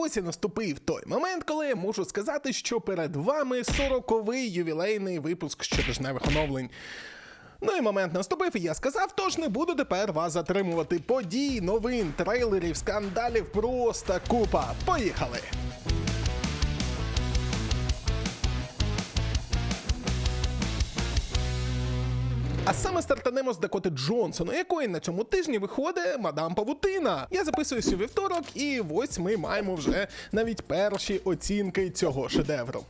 Ось і наступив той момент, коли я можу сказати, що перед вами 40-й ювілейний випуск щотижневих оновлень. Ну і момент наступив, і я сказав, тож не буду тепер вас затримувати. Подій, новин, трейлерів, скандалів, просто купа. Поїхали! А саме стартанемо з Дакоти Джонсон, у якої на цьому тижні виходить мадам Павутина. Я записуюсь у вівторок, і ось ми маємо вже навіть перші оцінки цього шедевру.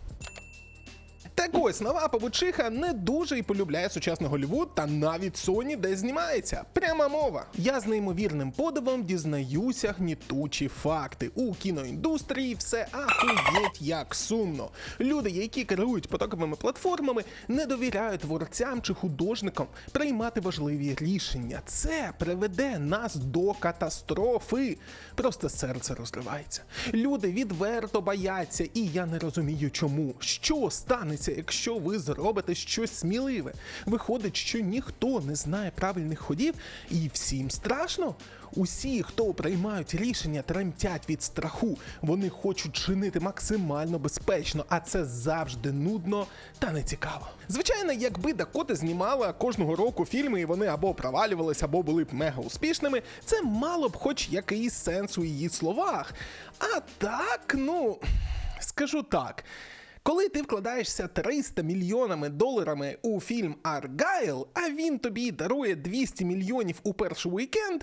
Так ось нова павучиха не дуже й полюбляє сучасний Голлівуд та навіть Соні, де знімається. Пряма мова. Я з неймовірним подивом дізнаюся гнітучі факти. У кіноіндустрії все ахуєть як сумно. Люди, які керують потоковими платформами, не довіряють творцям чи художникам приймати важливі рішення. Це приведе нас до катастрофи. Просто серце розривається. Люди відверто бояться, і я не розумію, чому. Що станеться, якщо ви зробите щось сміливе? Виходить, що ніхто не знає правильних ходів, і всім страшно. Усі, хто приймають рішення, тремтять від страху. Вони хочуть чинити максимально безпечно, а це завжди нудно та нецікаво. Звичайно, якби Дакота знімала кожного року фільми, і вони або провалювались, або були б мега успішними, це мало б хоч якийсь сенс у її словах. А так, ну скажу так. Коли ти вкладаєшся 300 мільйонами доларами у фільм Аргайл, а він тобі дарує 200 мільйонів у перший вікенд.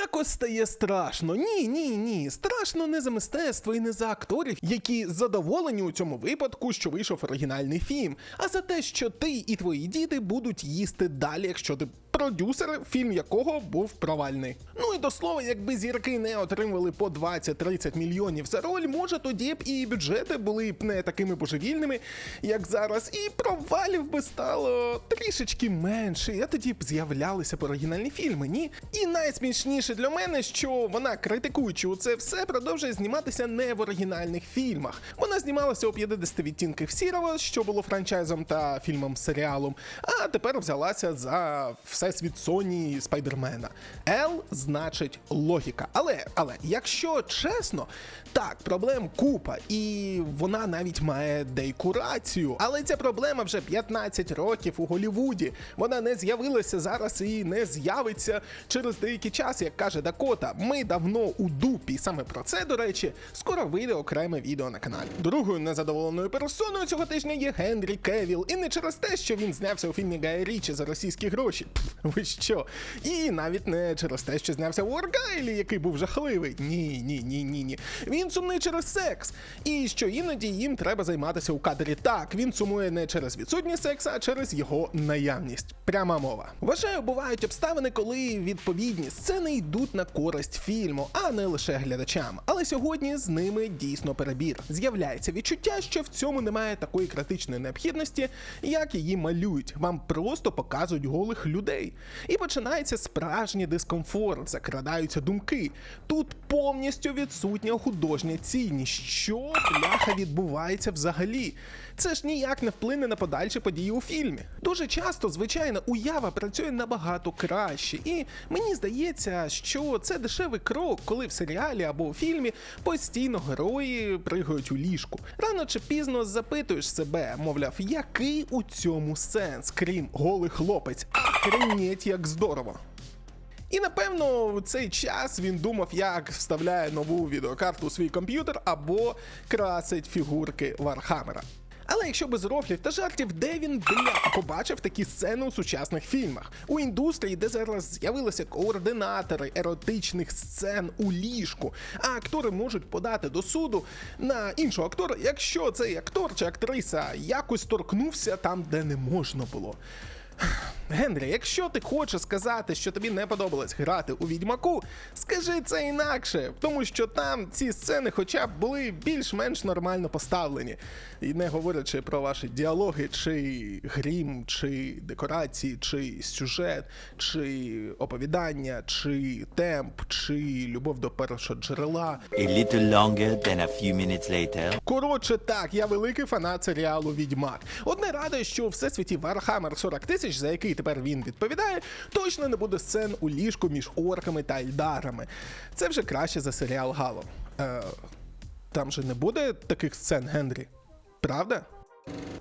Якось стає страшно. Ні, ні, ні. Страшно не за мистецтво і не за акторів, які задоволені у цьому випадку, що вийшов оригінальний фільм, а за те, що ти і твої діти будуть їсти далі, якщо ти продюсер, фільм якого був провальний. Ну і до слова, якби зірки не отримували по 20-30 мільйонів за роль, може тоді б і бюджети були б не такими божевільними, як зараз, і провалів би стало трішечки менше, а тоді б з'являлися б оригінальні фільми, ні? І найсмішніше для мене, що вона, критикуючи у це все, продовжує зніматися не в оригінальних фільмах. Вона знімалася у 50 відтінків сірого, що було франчайзом та фільмом серіалом, а тепер взялася за всесвіт Соні Спайдермена. L значить логіка. Але, але, якщо чесно, так, проблем купа, і вона навіть має деяку рацію. Але ця проблема вже 15 років у Голлівуді. Вона не з'явилася зараз і не з'явиться через деякий час, як каже Дакота. Ми давно у дупі. Саме про це, до речі, скоро вийде окреме відео на каналі. Другою незадоволеною персоною цього тижня є Генрі Кевіл. І не через те, що він знявся у фільмі Гая Річі за російські гроші. Ви що? І навіть не через те, що знявся у Аргайлі, який був жахливий. Ні, ні, ні, ні, ні. Він сумний через секс. І що іноді їм треба займатися у кадрі. Так, він сумує не через відсутність секса, а через його наявність. Пряма мова. Вважаю, бувають обставини, коли відповідні сцени йдуть на користь фільму, а не лише глядачам. Але сьогодні з ними дійсно перебір. З'являється відчуття, що в цьому немає такої критичної необхідності, як її малюють. Вам просто показують голих людей. І починається справжній дискомфорт, закрадаються думки. Тут повністю відсутня художня цінність. Що бляха відбувається взагалі? Це ж ніяк не вплине на подальші події у фільмі. Дуже часто, звичайно, уява працює набагато краще, і мені здається, що це дешевий крок, коли в серіалі або у фільмі постійно герої пригають у ліжку. Рано чи пізно запитуєш себе, мовляв, який у цьому сенс, крім голий хлопець, Охренеть, як здорово. І напевно в цей час він думав, як вставляє нову відеокарту у свій комп'ютер або красить фігурки Вархаммера. Але якщо без рофлів та жартів, де він бля побачив такі сцени у сучасних фільмах у індустрії, де зараз з'явилися координатори еротичних сцен у ліжку, а актори можуть подати до суду на іншого актора, якщо цей актор чи актриса якось торкнувся там, де не можна було. Генрі, якщо ти хочеш сказати, що тобі не подобалось грати у відьмаку, скажи це інакше, тому що там ці сцени, хоча б були більш-менш нормально поставлені. І не говорячи про ваші діалоги, чи грім, чи декорації, чи сюжет, чи оповідання, чи темп, чи любов до першого джерела. A little longer than a few minutes later. Коротше, так, я великий фанат серіалу Відьмак. Одне радує, що у всесвіті Warhammer 40 тисяч, за який тепер він відповідає, точно не буде сцен у ліжку між орками та ельдарами. Це вже краще за серіал Гало. Е, там же не буде таких сцен, Генрі. Правда?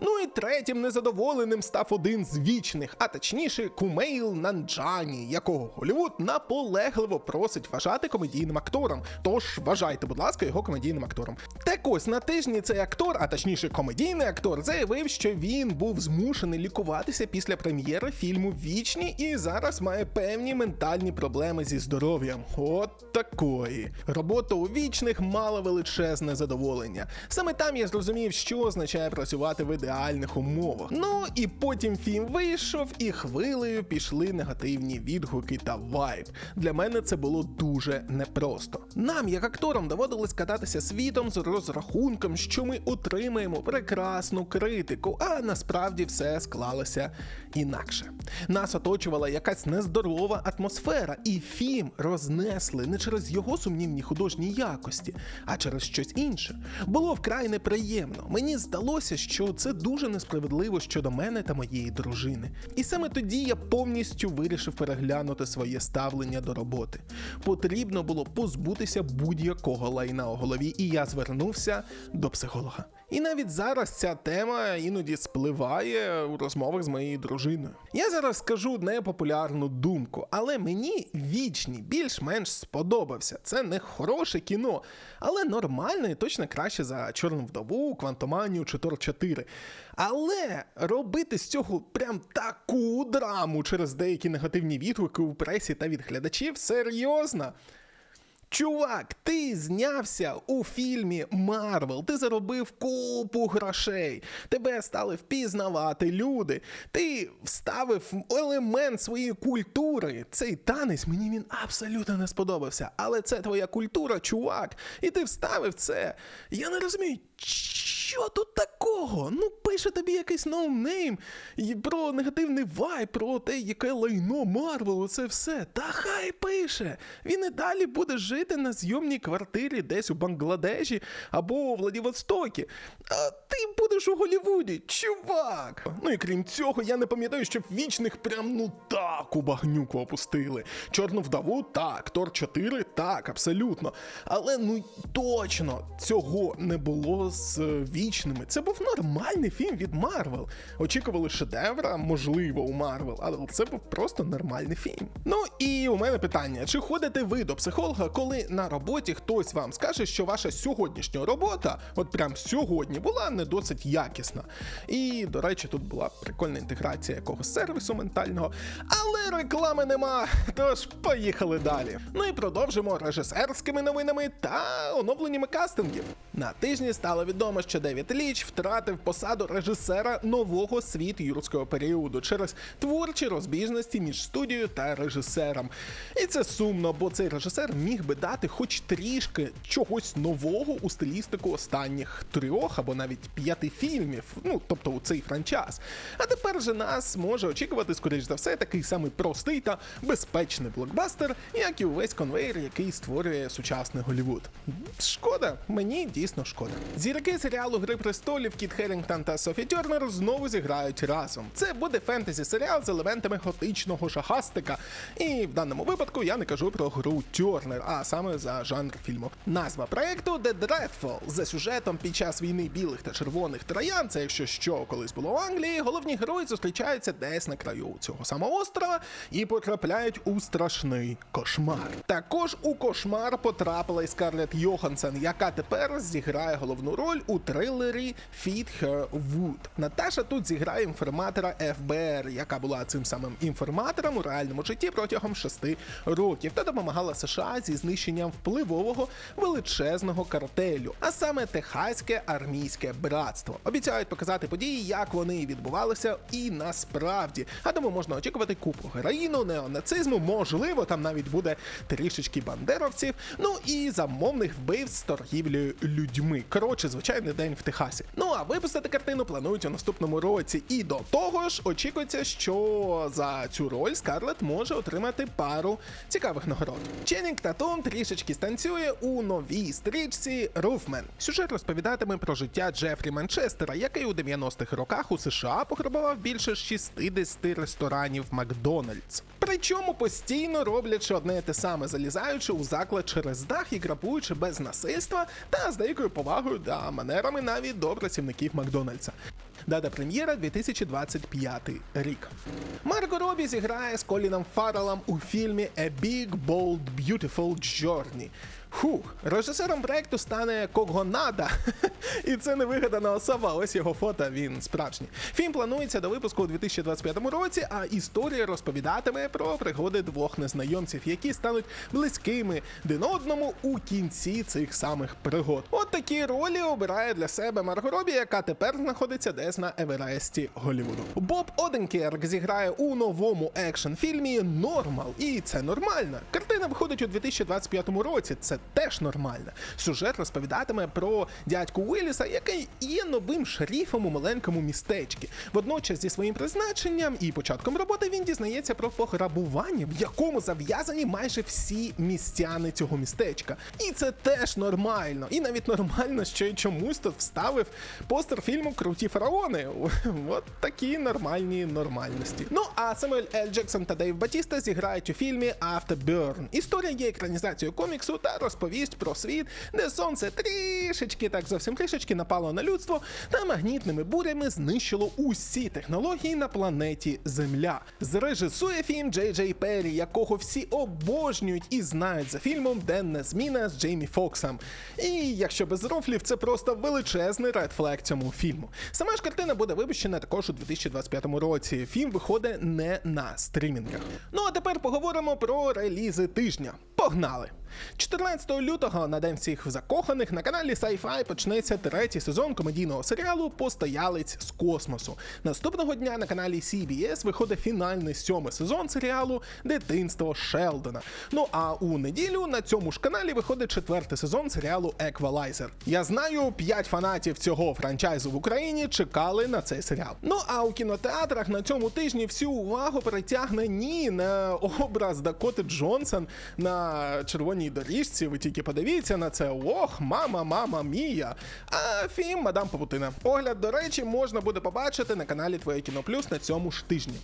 Ну і третім незадоволеним став один з вічних, а точніше Кумейл Нанджані, якого Голлівуд наполегливо просить вважати комедійним актором. Тож вважайте, будь ласка, його комедійним актором. Так ось на тижні цей актор, а точніше комедійний актор, заявив, що він був змушений лікуватися після прем'єри фільму Вічні і зараз має певні ментальні проблеми зі здоров'ям. От такої. Робота у вічних мала величезне задоволення. Саме там я зрозумів, що означає працювати в ідеальних умовах. Ну і потім фільм вийшов, і хвилею пішли негативні відгуки та вайб. Для мене це було дуже непросто. Нам, як акторам, доводилось кататися світом з розрахунком, що ми отримаємо прекрасну критику, а насправді все склалося інакше. Нас оточувала якась нездорова атмосфера, і фільм рознесли не через його сумнівні художні якості, а через щось інше. Було вкрай неприємно. Мені здалося, що це дуже несправедливо щодо мене та моєї дружини. І саме тоді я повністю вирішив переглянути своє ставлення до роботи. Потрібно було позбутися будь-якого лайна у голові, і я звернувся до психолога. І навіть зараз ця тема іноді спливає у розмовах з моєю дружиною. Я зараз скажу непопулярну думку, але мені вічні більш-менш сподобався. Це не хороше кіно, але нормальне і точно краще за Чорну вдову, Квантоманію чи Тор 4. Але робити з цього прям таку драму через деякі негативні відгуки у пресі та від глядачів серйозно. Чувак, ти знявся у фільмі Марвел, ти заробив купу грошей, тебе стали впізнавати люди, ти вставив елемент своєї культури. Цей танець мені він абсолютно не сподобався. Але це твоя культура, чувак, і ти вставив це. Я не розумію, що тут такого? Ну, пише тобі якийсь ноунейм про негативний вайб, про те, яке лайно Марвелу, це все. Та хай пише. Він і далі буде жити на зйомній квартирі десь у Бангладеші або у Владивостокі. А ти будеш у Голлівуді, чувак. Ну і крім цього, я не пам'ятаю, щоб вічних прям ну так у багнюку опустили. Чорну вдову так, Тор 4 так, абсолютно. Але ну точно цього не було з е, вічними. Це був нормальний фільм від Марвел. Очікували шедевра, можливо, у Марвел, але це був просто нормальний фільм. Ну і у мене питання: чи ходите ви до психолога, коли на роботі хтось вам скаже, що ваша сьогоднішня робота, от прям сьогодні, була не досить якісна. І, до речі, тут була прикольна інтеграція якогось сервісу ментального, але реклами нема. Тож поїхали далі. Ну і продовжимо режисерськими новинами та оновленнями кастингів. На тижні стало відомо, що Девід Ліч втратив посаду режисера нового світ юрського періоду через творчі розбіжності між студією та режисером. І це сумно, бо цей режисер міг би дати хоч трішки чогось нового у стилістику останніх трьох або навіть п'яти фільмів, ну тобто у цей франчас. А тепер же нас може очікувати, скоріш за все, такий самий простий та безпечний блокбастер, як і увесь конвейер, який створює сучасний Голлівуд. Шкода, мені дійсно шкода. Зірки серіалу Гри престолів Кіт Херінгтон та Софі Тернер знову зіграють разом. Це буде фентезі серіал з елементами готичного шахастика. І в даному випадку я не кажу про гру Тернер, а саме за жанр фільму. Назва проекту The Dreadful. За сюжетом під час війни білих та червоних троян, це якщо що колись було в Англії, головні герої зустрічаються десь на краю цього самого острова і потрапляють у страшний кошмар. Також у кошмар потрапила і Скарлетт Йоханссон, яка тепер зіграє головну роль у трилері Feed Her Wood. Наташа тут зіграє інформатора ФБР, яка була цим самим інформатором у реальному житті протягом шести років та допомагала США зі знищенням впливового величезного картелю, а саме Техаське армійське братство. Обіцяють показати події, як вони відбувалися, і насправді. А тому можна очікувати купу героїну, неонацизму, можливо, там навіть буде трішечки бандеровців. Ну і замовних вбивств з торгівлею людьми. Коротше, звичайний день в Техасі. Ну а випустити картину планують у наступному році. І до того ж, очікується, що за цю роль Скарлет може отримати пару цікавих нагород. Ченнінг Татум трішечки станцює у новій стрічці Руфмен. Сюжет розповідатиме про життя Джефрі Манчестера, який у 90-х роках у США пограбував більше 60 ресторанів Макдональдс. Причому постійно роблячи одне те саме, залізаючи у заклад через дах і грабуючи без насильства та з деякою повагою та манерами навіть до працівників Макдональдса. Дата прем'єра 2025 рік. Марго Робі зіграє з Коліном Фаррелом у фільмі A Big Bold Beautiful Journey. Фух, режисером проекту стане Когонада. І це не вигадана особа. Ось його фото. Він справжній. Фільм планується до випуску у 2025 році, а історія розповідатиме про пригоди двох незнайомців, які стануть близькими один одному у кінці цих самих пригод. От такі ролі обирає для себе Марго Робі, яка тепер знаходиться десь на Евересті Голлівуду. Боб Оденкерк зіграє у новому екшн-фільмі Нормал, і це нормально. Картина виходить у 2025 році. Це теж нормально. Сюжет розповідатиме про дядьку Уилліса, який є новим шерифом у маленькому містечці. Водночас зі своїм призначенням і початком роботи він дізнається про пограбування, в якому зав'язані майже всі містяни цього містечка. І це теж нормально. І навіть нормально, що й чомусь тут вставив постер фільму Круті фараони. От такі нормальні нормальності. Ну а Самуель Ель Джексон та Дейв Батіста зіграють у фільмі Afterburn. Історія є екранізацією коміксу та розповість про світ, де сонце трішечки, так зовсім трішечки напало на людство та магнітними бурями знищило усі технології на планеті Земля. Зрежисує фільм Джей Джей Перрі, якого всі обожнюють і знають за фільмом Денна зміна з Джеймі Фоксом. І якщо без рофлів, це просто величезний редфлег цьому фільму. Сама ж картина буде випущена також у 2025 році. Фільм виходить не на стрімінгах. Ну а тепер поговоримо про релізи тижня. Погнали! 14 лютого на день всіх закоханих на каналі Sci-Fi почнеться третій сезон комедійного серіалу Постоялець з космосу. Наступного дня на каналі CBS виходить фінальний сьомий сезон серіалу Дитинство Шелдона. Ну а у неділю на цьому ж каналі виходить четвертий сезон серіалу Еквалайзер. Я знаю, п'ять фанатів цього франчайзу в Україні чекали на цей серіал. Ну а у кінотеатрах на цьому тижні всю увагу перетягне ні на образ Дакоти Джонсон на червоній доріжці. Ви тільки подивіться на це. Ох, мама, мама мія. А фільм Мадам Павутина. Огляд, до речі, можна буде побачити на каналі Твоє кіно Плюс на цьому ж тижні.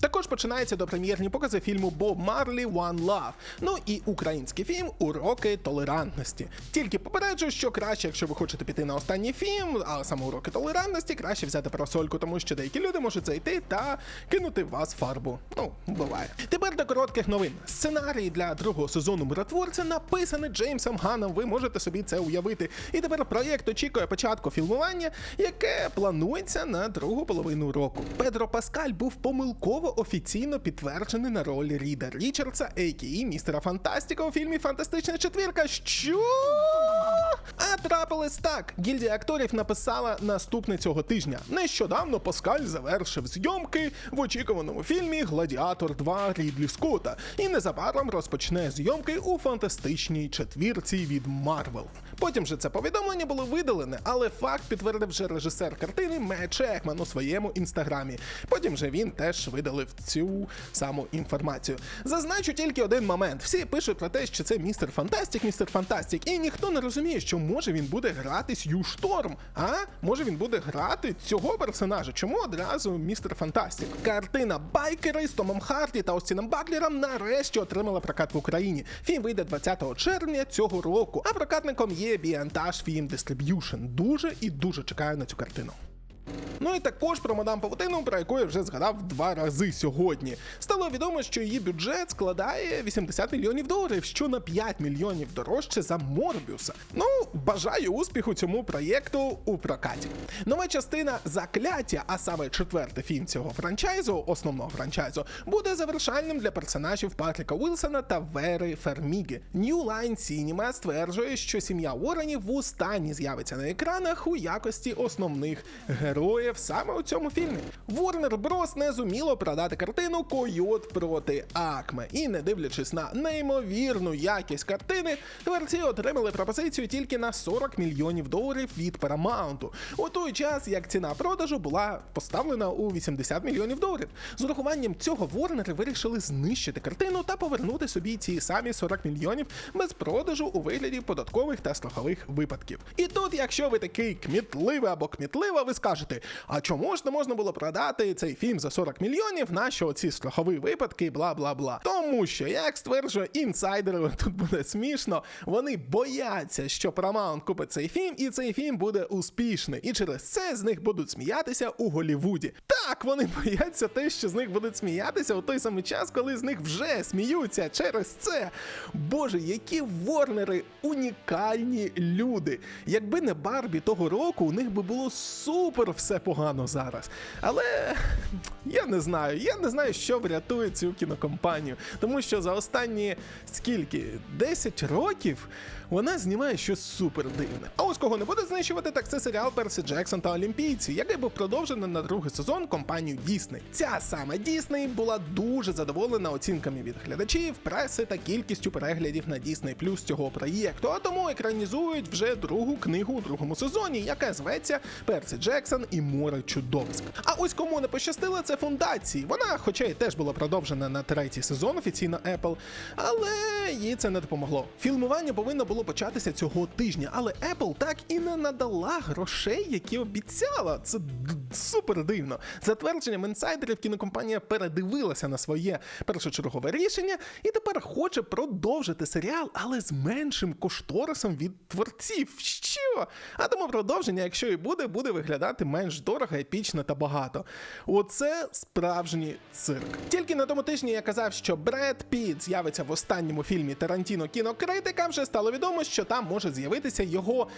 Також починаються допрем'єрні покази фільму Боб Марлі One Love. Ну і український фільм Уроки толерантності. Тільки попереджую, що краще, якщо ви хочете піти на останній фільм, а саме уроки толерантності, краще взяти парасольку, тому що деякі люди можуть зайти та кинути в вас фарбу. Ну, буває. Тепер до коротких новин. Сценарій для другого сезону миротворця написаний Джеймсом Ганом. Ви можете собі це уявити. І тепер проєкт очікує початку фільмування, яке планується на другу половину року. Педро Паскаль був помилково офіційно підтверджений на роль Ріда Річардса, а.к.а. містера Фантастика у фільмі Фантастична четвірка. Що? А трапилось так. Гільдія акторів написала наступне цього тижня. Нещодавно Паскаль завершив зйомки в очікуваному фільмі Гладіатор 2 Рідлі Скотта і незабаром розпочне зйомки у фантастичній четвірці від Марвел. Потім же це повідомлення було видалене, але факт підтвердив вже режисер картини Мет Чекман у своєму інстаграмі. Потім же він теж видалив цю саму інформацію. Зазначу тільки один момент: всі пишуть про те, що це містер Фантастик, містер Фантастик, і ніхто не розуміє, що може він буде грати Сью Шторм, а може він буде грати цього персонажа. Чому одразу містер Фантастик? Картина Байкери з Томом Харді та Остіном Батлером нарешті отримала прокат в Україні. Фільм вийде 20 червня цього року, а прокатником є Біантаж Film Distribution. Дуже і дуже чекаю на цю картину. Ну і також про мадам Павутину, про яку я вже згадав два рази сьогодні. Стало відомо, що її бюджет складає 80 мільйонів доларів, що на 5 мільйонів дорожче за Морбіуса. Ну, бажаю успіху цьому проєкту у прокаті. Нова частина закляття, а саме четвертий фільм цього франчайзу, основного франчайзу, буде завершальним для персонажів Патріка Уілсона та Вери Ферміги. New Line Cinema стверджує, що сім'я Уорренів в останні з'явиться на екранах у якості основних героїв прояв саме у цьому фільмі. Warner Bros. не зуміло продати картину Койот проти Акме. І не дивлячись на неймовірну якість картини, творці отримали пропозицію тільки на 40 мільйонів доларів від Paramount. У той час як ціна продажу була поставлена у 80 мільйонів доларів. З урахуванням цього Warner вирішили знищити картину та повернути собі ці самі 40 мільйонів без продажу у вигляді податкових та страхових випадків. І тут, якщо ви такий кмітливий або кмітлива, ви скажете: а чому ж не можна було продати цей фільм за 40 мільйонів? Нащо ці страхові випадки? Бла бла бла. Тому що, як стверджує інсайдери, тут буде смішно. Вони бояться, що Paramount купить цей фільм, і цей фільм буде успішний. І через це з них будуть сміятися у Голівуді. Так, вони бояться те, що з них будуть сміятися у той самий час, коли з них вже сміються через це. Боже, які ворнери унікальні люди. Якби не Барбі того року, у них би було супер все погано зараз. Але я не знаю, я не знаю, що врятує цю кінокомпанію. Тому що за останні скільки 10 років вона знімає щось супер дивне. А ось кого не буде знищувати, так це серіал Персі Джексон та Олімпійці, який був продовжений на другий сезон компанією Дісней. Ця саме Дісней була дуже задоволена оцінками від глядачів, преси та кількістю переглядів на Disney Plus цього проєкту. А тому екранізують вже другу книгу у другому сезоні, яка зветься Персі Джексон і море чудовиськ. А ось кому не пощастило, це фундації. Вона, хоча й теж була продовжена на третій сезон офіційно Apple, але їй це не допомогло. Фільмування повинно було початися цього тижня, але Apple так і не надала грошей, які обіцяла. Це супер дивно. За твердженням інсайдерів, кінокомпанія передивилася на своє першочергове рішення і тепер хоче продовжити серіал, але з меншим кошторисом від творців. Що? А тому продовження, якщо і буде, буде виглядати менш дорого, епічно та багато. Оце справжній цирк. Тільки на тому тижні я казав, що Бред Піт з'явиться в останньому фільмі Тарантіно кінокритика. Вже стало відомо, що там може з'явитися його.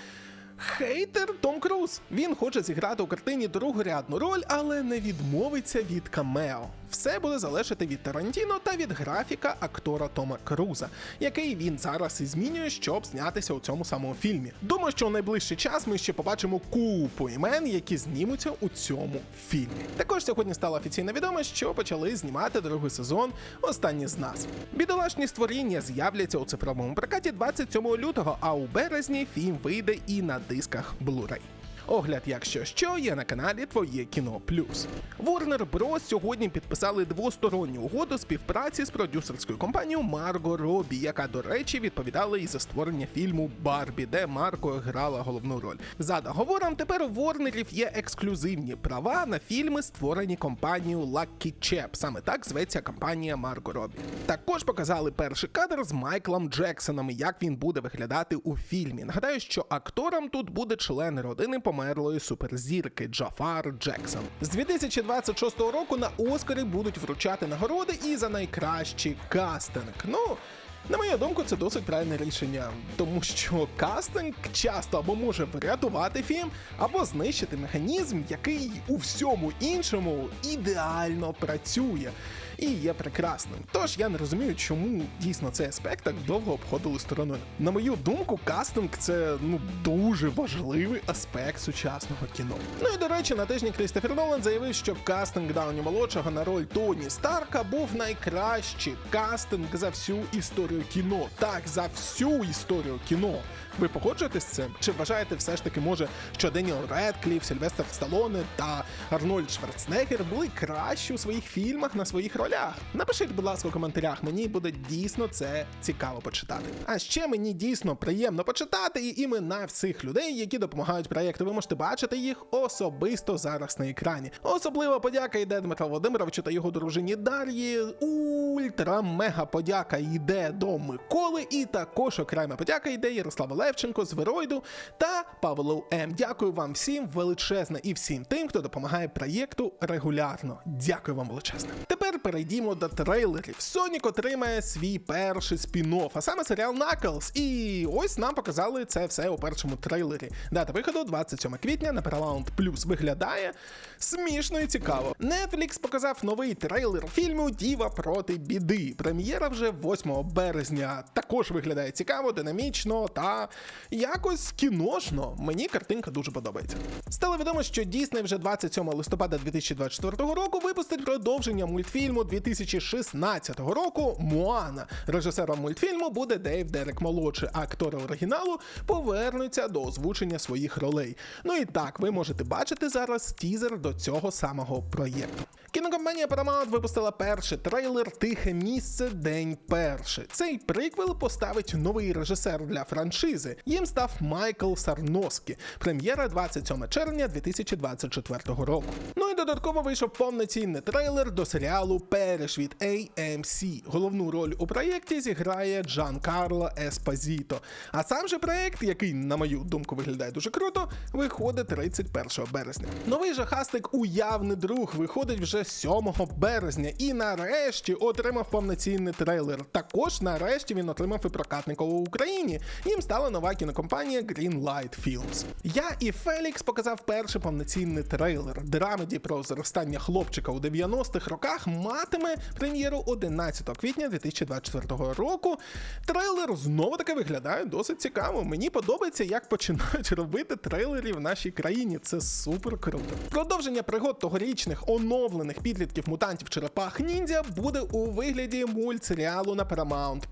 Хейтер Том Круз. Він хоче зіграти у картині другорядну роль, але не відмовиться від камео. Все буде залежати від Тарантіно та від графіка актора Тома Круза, який він зараз і змінює, щоб знятися у цьому самому фільмі. Думаю, що у найближчий час ми ще побачимо купу імен, які знімуться у цьому фільмі. Також сьогодні стало офіційно відомо, що почали знімати другий сезон Останні з нас. Бідолашні створіння з'являться у цифровому прокаті 27 лютого, а у березні фільм вийде і на дисках Blu-ray. Огляд, якщо що, є на каналі Твоє кіно Плюс. Warner Bros. сьогодні підписали двосторонню угоду співпраці з продюсерською компанією Марго Робі, яка, до речі, відповідала і за створення фільму Барбі, де Марко грала головну роль. За договором, тепер у Ворнерів є ексклюзивні права на фільми, створені компанією Lucky Chap. Саме так зветься компанія Марго Робі. Також показали перший кадр з Майклом Джексоном, і як він буде виглядати у фільмі. Нагадаю, що актором тут буде член родини померлої суперзірки Джафар Джексон. З 2026 року на Оскарі будуть вручати нагороди і за найкращий кастинг. Ну. На мою думку, це досить правильне рішення, тому що кастинг часто або може врятувати фільм, або знищити механізм, який у всьому іншому ідеально працює і є прекрасним. Тож я не розумію, чому дійсно цей аспект так довго обходили стороною. На мою думку, кастинг це ну дуже важливий аспект сучасного кіно. Ну і до речі, на тижні Крістофер Нолан заявив, що кастинг Дауні молодшого на роль Тоні Старка був найкращий кастинг за всю історію кіно. Так, за всю історію кіно. Ви погоджуєтесь з цим? Чи вважаєте все ж таки, може, що Деніел Редкліф, Сильвестр Сталоне та Арнольд Шварценеггер були кращі у своїх фільмах на своїх ролях? Напишіть, будь ласка, у коментарях. Мені буде дійсно це цікаво почитати. А ще мені дійсно приємно почитати і імена всіх людей, які допомагають проєкту. Ви можете бачити їх особисто зараз на екрані. Особлива подяка йде Дмитро Володимировичу та його дружині Дар'ї. Ультра мега подяка йде до Миколи, і також окрема подяка йде Ярославу Левченко з Веройду та Павлу М. Дякую вам всім величезне і всім тим, хто допомагає проєкту регулярно. Дякую вам величезне. Тепер перейдімо до трейлерів. Сонік отримає свій перший спін-офф, а саме серіал Knuckles. І ось нам показали це все у першому трейлері. Дата виходу 27 квітня на Paramount Plus виглядає смішно і цікаво. Netflix показав новий трейлер фільму Діва проти біди. Прем'єра вже 8 березня. Також виглядає цікаво, динамічно та якось кіношно. Мені картинка дуже подобається. Стало відомо, що Дісней вже 27 листопада 2024 року випустить продовження мультфільму 2016 року Моана. Режисером мультфільму буде Дейв Дерек молодший, а актори оригіналу повернуться до озвучення своїх ролей. Ну і так, ви можете бачити зараз тізер до цього самого проєкту. Кінокомпанія Paramount випустила перший трейлер Тихе місце День перший. Цей приквел поставить новий режисер для франшизи. Їм став Майкл Сарноскі. Прем'єра 27 червня 2024 року. Ну і додатково вийшов повноцінний трейлер до серіалу Переш від AMC. Головну роль у проєкті зіграє Джан Карло Еспозіто. А сам же проєкт, який, на мою думку, виглядає дуже круто, виходить 31 березня. Новий жахастик Уявний друг виходить вже 7 березня і нарешті отримав повноцінний трейлер. Також нарешті він отримав і прокатника у Україні. Їм стала нова кінокомпанія Greenlight Films. Я і Фелікс показав перший повноцінний трейлер. Драмеді про зростання хлопчика у 90-х роках матиме прем'єру 11 квітня 2024 року. Трейлер знову таки виглядає досить цікаво. Мені подобається, як починають робити трейлери в нашій країні. Це супер круто. Продовження пригод тогорічних оновлених підлітків мутантів черепах ніндзя буде у вигляді мультсеріалу на Paramount+.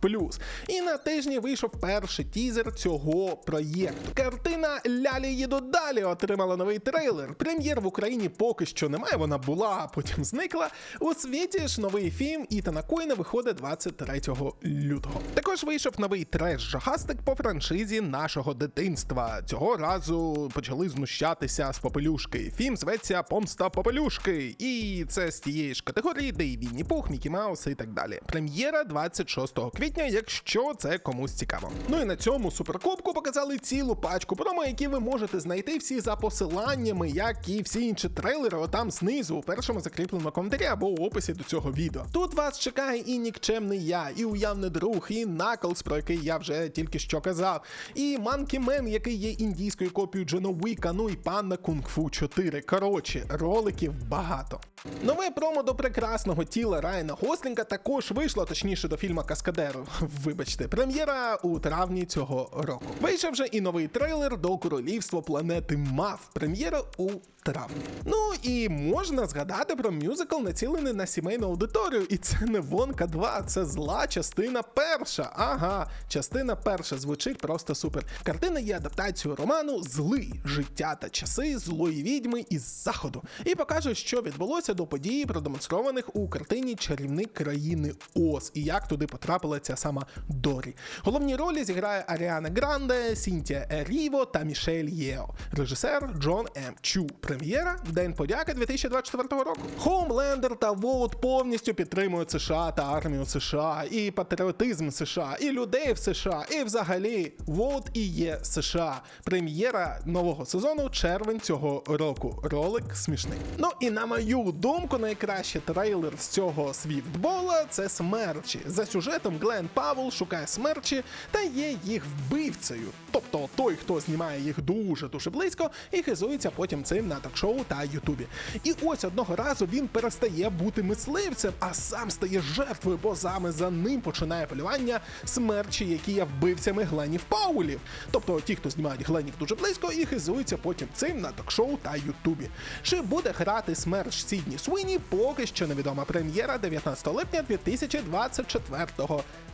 І на тижні вийшов перший тізер цього проєкту. Картина Лялі їду далі отримала новий трейлер. Прем'єр в Україні поки що немає. Вона була, а потім зникла. У світі ж новий фільм Ітана Койна виходить 23 лютого. Також вийшов новий треш-жахастик по франшизі нашого дитинства. Цього разу почали знущатися з попелюшки. Фільм зветься Помста Попелюшки. І це з тієї ж категорії, де і Вінні Пух, Мікі Маус і так далі. Прем'єра 26 квітня, якщо це комусь цікаво. Ну і на цьому суперкубку показали цілу пачку промо, які ви можете знайти всі за посиланнями, як і всі інші трейлери, отам знизу у першому закріпленому коментарі або у описі до цього відео. Тут вас чекає і нікчемний я, і уявний друг, і Наклз, про який я вже тільки що казав, і Манкі Мен, який є індійською копією Джона Уіка, ну і панна Кунг Фу 4. Коротше, роликів багато. Нове промо до прекрасного тіла Райана Гослінга також вийшло, точніше до фільма Каскадер. Вибачте, прем'єра у травні цього року. Вийшов вже і новий трейлер до королівства планети Мав. Прем'єра у травні. Ну і можна згадати про мюзикл, націлений на сімейну аудиторію. І це не Вонка 2, це зла частина перша. Ага, частина перша звучить просто супер. Картина є адаптацією роману Злий життя та часи злої відьми із заходу. І покаже, що відбулося до події, продемонстрованих у картині Чарівник країни Оз і як туди потрапила ця сама Дорі. Головні ролі зіграє Аріана Гранде, Сінтія Еріво та Мішель Єо. Режисер Джон М. Чу. Прем'єра День подяки 2024 року. Хоумлендер та Воут повністю підтримують США та армію США, і патріотизм США, і людей в США, і взагалі Воут і є США. Прем'єра нового сезону червень цього року. Ролик смішний. Ну і на мою думку, найкращий трейлер з цього свіфтбола це смерчі. За сюжетом Глен Павел шукає смерчі та є їх вбивцею. Тобто той, хто знімає їх дуже дуже близько і хизується потім цим на ток-шоу та Ютубі. І ось одного разу він перестає бути мисливцем, а сам стає жертвою, бо саме за ним починає полювання смерчі, які є вбивцями Гленів Паулів. Тобто ті, хто знімають Гленів дуже близько і хизуються потім цим на ток-шоу та Ютубі. Чи буде грати смерч Сідні Суіні, поки що невідома прем'єра 19 липня 2024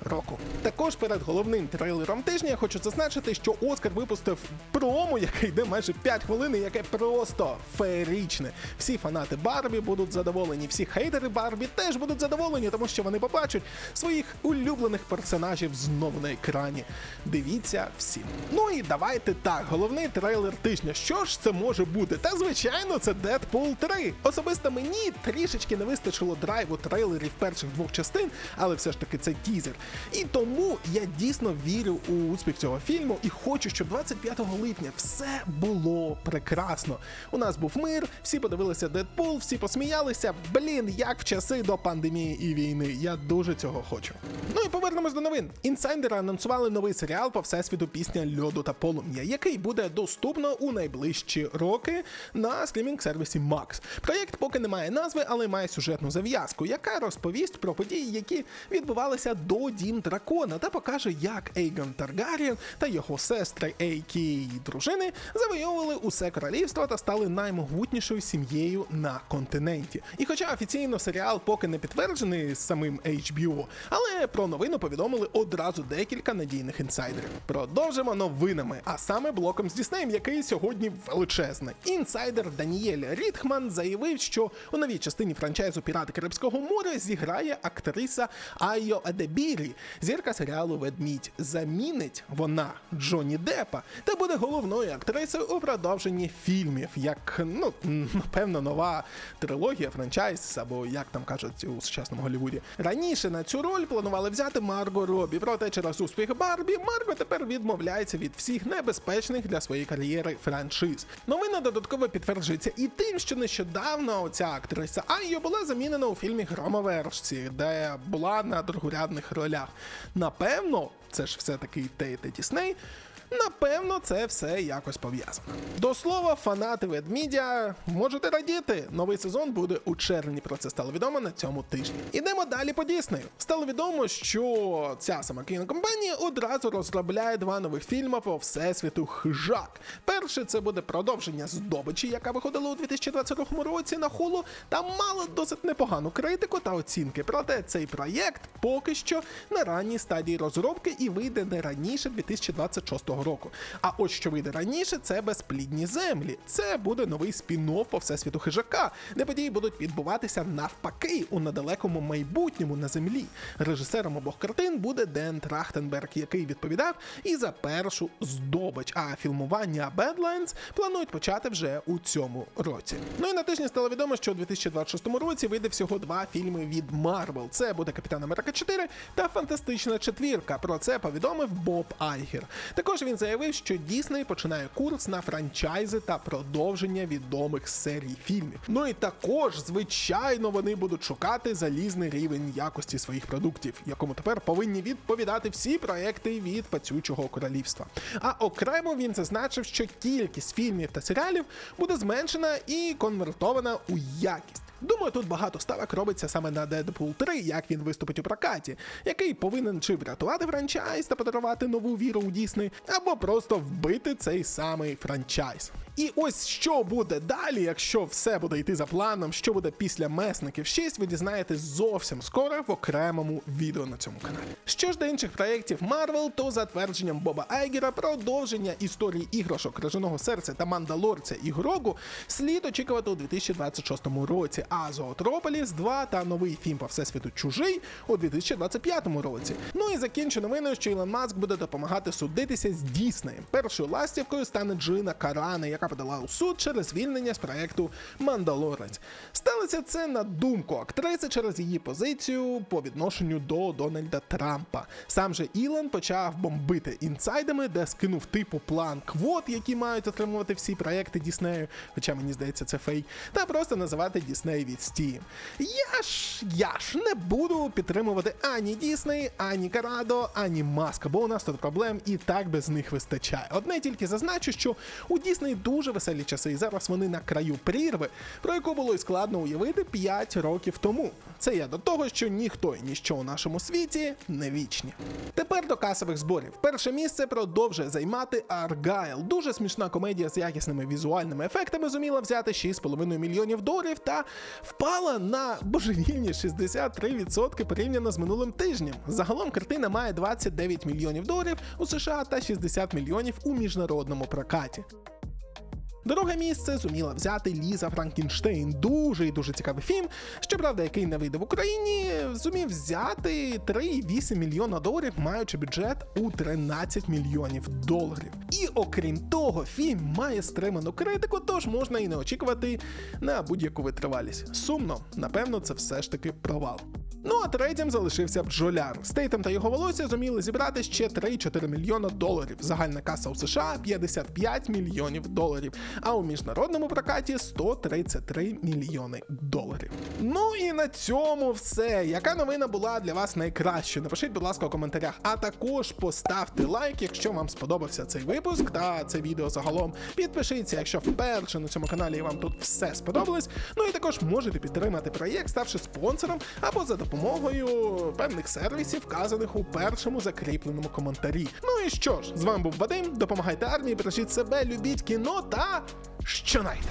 року. Також перед головним трейлером тижня я хочу зазначити, що Оскар випустив промо, яке йде майже 5 хвилин, і яке просто феєричне. Всі фанати Барбі будуть задоволені, всі хейтери Барбі теж будуть задоволені, тому що вони побачать своїх улюблених персонажів знову на екрані. Дивіться всі. Ну і давайте так, головний трейлер тижня. Що ж це може бути? Та звичайно, це Deadpool 3. Особисто мені трішечки не вистачило драйву трейлерів перших двох частин, але все ж таки це тізер. І тому я дійсно вірю у успіх цього фільму і хочу, щоб 25 липня все було прекрасно. У нас був мир, всі подивилися Дедпул, всі посміялися. Блін, як в часи до пандемії і війни. Я дуже цього хочу. Ну і повернемось до новин. Інсайдери анонсували новий серіал по всесвіту пісня льоду та полум'я, який буде доступно у найближчі роки на стрімінг-сервісі Max. Проєкт поки не має назви, але має сюжетну зав'язку, яка розповість про події, які відбувалися до Дім Дракона, та покаже, як Ейгон Таргарієн та його сестри, Ейкі дружини, завойовували усе королівство та стали наймогутнішою сім'єю на континенті. І хоча офіційно серіал поки не підтверджений самим HBO, але про новину повідомили одразу декілька надійних інсайдерів. Продовжимо новинами, а саме блоком з Діснеєм, який сьогодні величезний. Інсайдер Даніель Рітхман заявив, що у новій частині франчайзу Пірати Карибського моря зіграє актриса Айо Адебірі, зірка серіалу Ведмідь. Замінить вона Джонні Деппа та буде головною актрисою у продовженні фільмів, як ну напевно нова трилогія, франчайз, або як там кажуть у сучасному Голлівуді. Раніше на цю роль планували взяти Марго Робі, проте через успіх Барбі Марго тепер відмовляється від всіх небезпечних для своєї кар'єри франшиз. Новина додатково підтверджується і тим, що нещодавно ця актриса Айо була замінена у фільмі Громовершці, де була на другорядних ролях. Напевно, це ж все таки Тейта Дісней. Напевно, це все якось пов'язано. До слова, фанати ведмідя можете радіти. Новий сезон буде у червні. Про це стало відомо на цьому тижні. Ідемо далі по Діснею. Стало відомо, що ця сама кінокомпанія одразу розробляє два нових фільми по всесвіту хижак. Перший це буде продовження здобичі, яка виходила у 2022 році на хулу, та мала досить непогану критику та оцінки. Проте цей проєкт поки що на ранній стадії розробки і вийде не раніше 2026 року. А ось що вийде раніше, це безплідні землі. Це буде новий спін-офф по всесвіту хижака, де події будуть відбуватися навпаки у недалекому майбутньому на землі. Режисером обох картин буде Ден Трахтенберг, який відповідав і за першу здобич. А фільмування Badlands планують почати вже у цьому році. Ну і на тижні стало відомо, що у 2026 році вийде всього два фільми від Marvel. Це буде Капітан Америка 4 та Фантастична четвірка. Про це повідомив Боб Айгер. Також він заявив, що Дісней починає курс на франчайзи та продовження відомих серій фільмів. Ну і також, звичайно, вони будуть шукати залізний рівень якості своїх продуктів, якому тепер повинні відповідати всі проекти від пацючого королівства. А окремо він зазначив, що кількість фільмів та серіалів буде зменшена і конвертована у якість. Думаю, тут багато ставок робиться саме на Deadpool 3, як він виступить у прокаті, який повинен чи врятувати франчайз та подарувати нову віру у Дісней, або просто вбити цей самий франчайз. І ось що буде далі, якщо все буде йти за планом, що буде після месників 6, ви дізнаєтесь зовсім скоро в окремому відео на цьому каналі. Що ж до інших проєктів Marvel, то за твердженням Боба Айгера, продовження історії іграшок Крижаного серця та Мандалорця і Грогу слід очікувати у 2026 році, а Зоотрополіс 2 та новий фільм по всесвіту Чужий у 2025 році. Ну і закінчу новиною, що Ілон Маск буде допомагати судитися з Діснеєм. Першою ластівкою стане Джина Карана, яка подала у суд через звільнення з проекту Мандалорець. Сталося це на думку актриси через її позицію по відношенню до Дональда Трампа. Сам же Ілон почав бомбити інсайдами, де скинув типу план квот, які мають отримувати всі проекти Діснею, хоча мені здається, це фейк, та просто називати Дісней від Steam. Я ж я ж не буду підтримувати ані Дісней, ані Карадо, ані Маска, бо у нас тут проблем і так без них вистачає. Одне тільки зазначу, що у Дісней дуже веселі часи, і зараз вони на краю прірви, про яку було й складно уявити 5 років тому. Це я до того, що ніхто і ніщо у нашому світі не вічні. Тепер до касових зборів. Перше місце продовжує займати Аргайл. Дуже смішна комедія з якісними візуальними ефектами зуміла взяти 6,5 мільйонів доларів та впала на божевільні 63% порівняно з минулим тижнем. Загалом картина має 29 мільйонів доларів у США та 60 мільйонів у міжнародному прокаті. Друге місце зуміла взяти Ліза Франкенштейн. Дуже і дуже цікавий фільм. Щоправда, який не вийде в Україні, зумів взяти 3,8 мільйона доларів, маючи бюджет у 13 мільйонів доларів. І окрім того, фільм має стриману критику, тож можна і не очікувати на будь-яку витривалість. Сумно, напевно, це все ж таки провал. Ну а третім залишився бджоляр. Стейтем та його волосся зуміли зібрати ще 3-4 мільйона доларів. Загальна каса у США 55 мільйонів доларів, а у міжнародному прокаті 133 мільйони доларів. Ну і на цьому все. Яка новина була для вас найкращою? Напишіть, будь ласка, у коментарях. А також поставте лайк, якщо вам сподобався цей випуск та це відео загалом. Підпишіться, якщо вперше на цьому каналі вам тут все сподобалось. Ну і також можете підтримати проєкт, ставши спонсором або за допомогою певних сервісів, вказаних у першому закріпленому коментарі. Ну і що ж, з вами був Вадим. Допомагайте армії, бережіть себе, любіть кіно та щонайте!